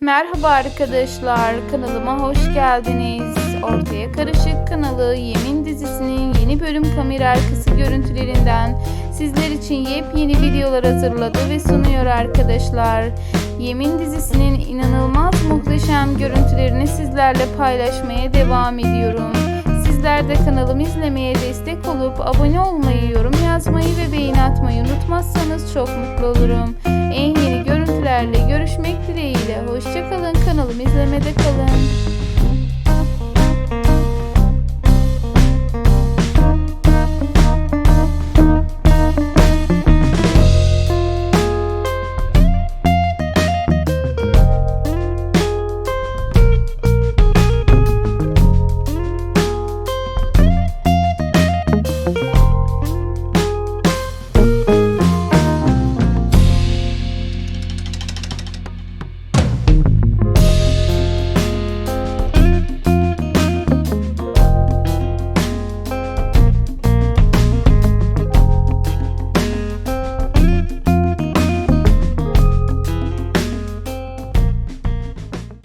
Merhaba arkadaşlar, kanalıma hoş geldiniz. Ortaya Karışık kanalı Yemin dizisinin yeni bölüm kamera arkası görüntülerinden sizler için yepyeni videolar hazırladı ve sunuyor arkadaşlar. Yemin dizisinin inanılmaz muhteşem görüntülerini sizlerle paylaşmaya devam ediyorum. Sizler de kanalımı izlemeye destek olup abone olmayı, yorum yazmayı ve beğeni atmayı unutmazsanız çok mutlu olurum. Görüntülerle görüşmek dileğiyle. Hoşçakalın kanalımı izlemede kalın.